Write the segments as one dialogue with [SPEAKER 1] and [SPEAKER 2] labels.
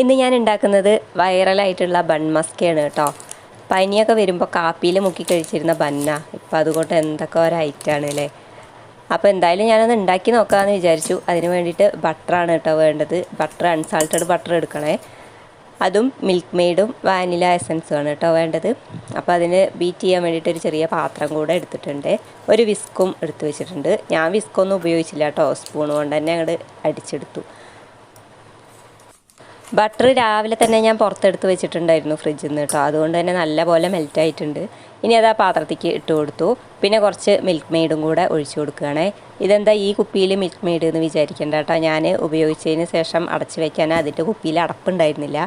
[SPEAKER 1] ഇന്ന് ഞാൻ ഉണ്ടാക്കുന്നത് വൈറലായിട്ടുള്ള ബൺ മസ്കയാണ് കേട്ടോ. പനിയൊക്കെ വരുമ്പോൾ കാപ്പിയിൽ മുക്കി കഴിച്ചിരുന്ന ബന്ന. ഇപ്പം അതുകൊണ്ട് എന്തൊക്കെ ഒരു ഐറ്റാണ് അല്ലേ അപ്പോൾ എന്തായാലും ഞാനൊന്ന് ഉണ്ടാക്കി നോക്കാമെന്ന് വിചാരിച്ചു. അതിന് വേണ്ടിയിട്ട് ബട്ടറാണ് കേട്ടോ വേണ്ടത്. ബട്ടർ അൺസാൾട്ടഡ് ബട്ടർ എടുക്കണേ. അതും മിൽക്ക് മെയ്ഡും വാനില എസൻസും ആണ് കേട്ടോ വേണ്ടത്. അപ്പോൾ അതിന് ബീറ്റ് ചെയ്യാൻ വേണ്ടിയിട്ട് ഒരു ചെറിയ പാത്രം കൂടെ എടുത്തിട്ടുണ്ട്. ഒരു വിസ്കും എടുത്തു വെച്ചിട്ടുണ്ട്. ഞാൻ വിസ്കൊന്നും ഉപയോഗിച്ചില്ല കേട്ടോ. സ്പൂൺ കൊണ്ട് തന്നെ അങ്ങോട്ട് അടിച്ചെടുത്തു. ബട്ടർ രാവിലെ തന്നെ ഞാൻ പുറത്തെടുത്ത് വെച്ചിട്ടുണ്ടായിരുന്നു ഫ്രിഡ്ജിൽ നിന്ന് കേട്ടോ. അതുകൊണ്ട് തന്നെ നല്ല പോലെ മെൽറ്റ് ആയിട്ടുണ്ട്. ഇനി അത് ആ പാത്രത്തേക്ക് ഇട്ട് കൊടുത്തു. പിന്നെ കുറച്ച് മിൽക്ക് മെയ്ഡും കൂടെ ഒഴിച്ചു കൊടുക്കുകയാണ്. ഇതെന്താ ഈ കുപ്പിയിൽ മിൽക്ക് മെയ്ഡ് എന്ന് വിചാരിക്കേണ്ട കേട്ടോ. ഞാൻ ഉപയോഗിച്ചതിന് ശേഷം അടച്ച് വെക്കാൻ അതിന്റെ കുപ്പിയിൽ അടപ്പുണ്ടായിരുന്നില്ല.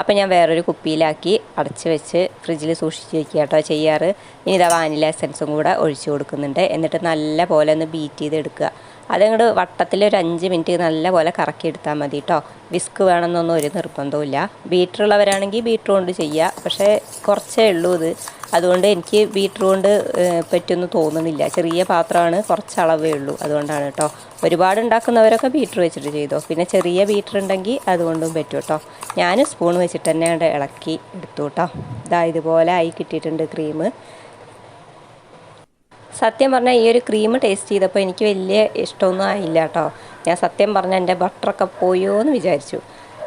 [SPEAKER 1] അപ്പോൾ ഞാൻ വേറൊരു കുപ്പിയിലാക്കി അടച്ച് വെച്ച് ഫ്രിഡ്ജിൽ സൂക്ഷിച്ച് വെക്കുക കേട്ടോ ചെയ്യാറ്. ഇനി ഇതാ വാനില എസൻസും കൂടെ ഒഴിച്ചു കൊടുക്കുന്നുണ്ട്. എന്നിട്ട് നല്ല പോലെ ഒന്ന് ബീറ്റ് ചെയ്ത് ചെയ്തെടുക്കുക അതങ്ങോട്ട് വട്ടത്തിൽ ഒരു അഞ്ച് മിനിറ്റ് നല്ല പോലെ കറക്കി എടുത്താൽ മതി കേട്ടോ. വിസ്ക് വേണമെന്നൊന്നും ഒരു നിർബന്ധവുമില്ല. ബീറ്റർ ഉള്ളവരാണെങ്കിൽ ബീറ്റർ കൊണ്ട് ചെയ്യുക. പക്ഷേ കുറച്ചേ ഉള്ളൂ ഇത്. അതുകൊണ്ട് എനിക്ക് ഏഹ്, പറ്റുമെന്ന് തോന്നുന്നില്ല. ചെറിയ പാത്രമാണ് കുറച്ച് അളവേ ഉള്ളൂ. അതുകൊണ്ടാണ് കേട്ടോ ഒരുപാട് ഉണ്ടാക്കുന്നവരൊക്കെ ബീറ്റർ വെച്ചിട്ട് ചെയ്തോ? പിന്നെ ചെറിയ ബീറ്റർ ഉണ്ടെങ്കിൽ അതുകൊണ്ടും പറ്റും കേട്ടോ ഞാൻ സ്പൂൺ വെച്ചിട്ട് തന്നെ അവിടെ ഇളക്കി എടുത്തു കേട്ടോ ഇതാ ഇതുപോലെ ആയി കിട്ടിയിട്ടുണ്ട് ക്രീം സത്യം പറഞ്ഞാൽ ഈ ഒരു ക്രീം ടേസ്റ്റ് ചെയ്തപ്പോൾ എനിക്ക് വലിയ ഇഷ്ടമൊന്നും ആയില്ല കേട്ടോ ഞാൻ സത്യം പറഞ്ഞാൽ എന്റെ ബട്ടറൊക്കെ പോയോ എന്ന് വിചാരിച്ചു.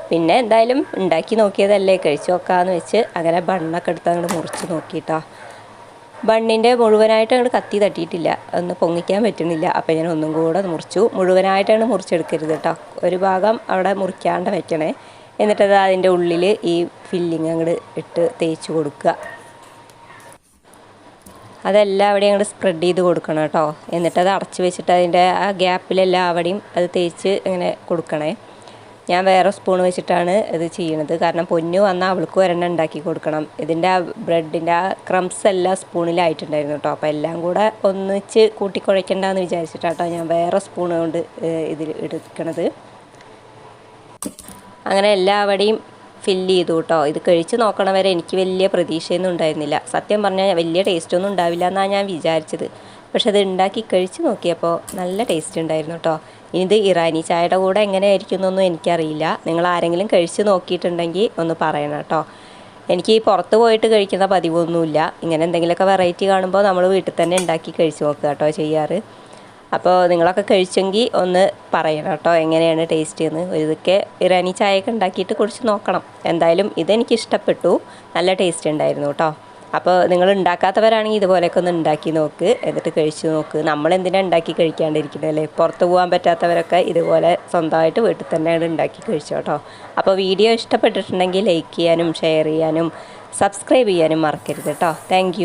[SPEAKER 1] പിന്നെ എന്തായാലും ഉണ്ടാക്കി നോക്കിയതല്ലേ കഴിച്ചു നോക്കാന്ന് വെച്ച് അങ്ങനെ ബണ്ണൊക്കെ എടുത്ത് അങ്ങോട്ട് മുറിച്ച് നോക്കിയിട്ടോ. ബണ്ണിന്റെ മുഴുവനായിട്ട് അങ്ങോട്ട് കത്തി തട്ടിയിട്ടില്ല. ഒന്ന് പൊങ്ങിക്കാൻ പറ്റുന്നില്ല. അപ്പോൾ ഞാൻ ഒന്നും കൂടെ മുറിച്ചു. മുഴുവനായിട്ടാണ് മുറിച്ചെടുക്കരുത് കേട്ടോ ഒരു ഭാഗം അവിടെ മുറിക്കാണ്ട് വെക്കണേ. എന്നിട്ടത് അതിന്റെ ഉള്ളിൽ ഈ ഫില്ലിങ് അങ്ങോട്ട് ഇട്ട് തേച്ച് കൊടുക്കുക. അതെല്ലാം അവിടെ അങ്ങോട്ട് സ്പ്രെഡ് ചെയ്ത് കൊടുക്കണം കേട്ടോ എന്നിട്ടത് അടച്ച് വെച്ചിട്ട് അതിന്റെ ആ ഗ്യാപ്പിലെല്ലാം അവിടെയും അത് തേച്ച് ഇങ്ങനെ കൊടുക്കണേ. ഞാൻ വേറെ സ്പൂൺ വെച്ചിട്ടാണ് ഇത് ചെയ്യണത്. കാരണം പൊന്നു വന്നാൽ അവൾക്ക് ഒരെണ്ണം ഉണ്ടാക്കി കൊടുക്കണം. ഇതിന്റെ ആ ബ്രെഡിന്റെ ആ ക്രംസ് എല്ലാം സ്പൂണിലായിട്ടുണ്ടായിരുന്നു കേട്ടോ. അപ്പോൾ എല്ലാം കൂടെ ഒന്നിച്ച് കൂട്ടിക്കുഴയ്ക്കണ്ടെന്ന് വിചാരിച്ചിട്ടാട്ടോ ഞാൻ വേറെ സ്പൂൺ കൊണ്ട് ഇതിൽ എടുക്കണത്. അങ്ങനെ എല്ലാവടെയും ഫില്ല് ചെയ്തു കേട്ടോ. ഇത് കഴിച്ച് നോക്കണ വരെ എനിക്ക് വലിയ പ്രതീക്ഷയൊന്നും ഉണ്ടായിരുന്നില്ല. സത്യം പറഞ്ഞാൽ വലിയ ടേസ്റ്റൊന്നും ഉണ്ടാവില്ല എന്നാണ് ഞാൻ വിചാരിച്ചത്. പക്ഷെ അത് ഉണ്ടാക്കി കഴിച്ച് നോക്കിയപ്പോൾ നല്ല ടേസ്റ്റ് ഉണ്ടായിരുന്നു കേട്ടോ. ഇനി ഇത് ഇറാനി ചായയുടെ കൂടെ എങ്ങനെയായിരിക്കും എന്നൊന്നും എനിക്കറിയില്ല. നിങ്ങൾ ആരെങ്കിലും കഴിച്ച് നോക്കിയിട്ടുണ്ടെങ്കിൽ ഒന്ന് പറയണം കേട്ടോ. എനിക്ക് പുറത്ത് പോയിട്ട് കഴിക്കുന്ന പതിവൊന്നുമില്ല. ഇങ്ങനെ എന്തെങ്കിലുമൊക്കെ വെറൈറ്റി കാണുമ്പോൾ നമ്മൾ വീട്ടിൽ തന്നെ ഉണ്ടാക്കി കഴിച്ച് നോക്കുക കേട്ടോ ചെയ്യാറ്. അപ്പോൾ നിങ്ങളൊക്കെ കഴിച്ചെങ്കിൽ ഒന്ന് പറയണം കേട്ടോ എങ്ങനെയാണ് ടേസ്റ്റ് എന്ന് ഇതൊക്കെ ഇറാനി ചായയൊക്കെ ഉണ്ടാക്കിയിട്ട് കുടിച്ച് നോക്കണം. എന്തായാലും ഇതെനിക്ക് ഇഷ്ടപ്പെട്ടു. നല്ല ടേസ്റ്റ് ഉണ്ടായിരുന്നു കേട്ടോ. അപ്പോൾ നിങ്ങൾ ഉണ്ടാക്കാത്തവരാണെങ്കിൽ ഇതുപോലെയൊക്കെ ഒന്ന് ഉണ്ടാക്കി നോക്ക് എന്നിട്ട് കഴിച്ചു നോക്ക്. നമ്മൾ എന്തിനാണ് ഉണ്ടാക്കി കഴിക്കാണ്ടിരിക്കുന്നത് അല്ലേ? പുറത്ത് പോകാൻ പറ്റാത്തവരൊക്കെ ഇതുപോലെ സ്വന്തമായിട്ട് വീട്ടിൽ തന്നെയാണ് ഉണ്ടാക്കി കഴിച്ചു കേട്ടോ. അപ്പോൾ വീഡിയോ ഇഷ്ടപ്പെട്ടിട്ടുണ്ടെങ്കിൽ ലൈക്ക് ചെയ്യാനും ഷെയർ ചെയ്യാനും സബ്സ്ക്രൈബ് ചെയ്യാനും മറക്കരുത് കേട്ടോ. താങ്ക്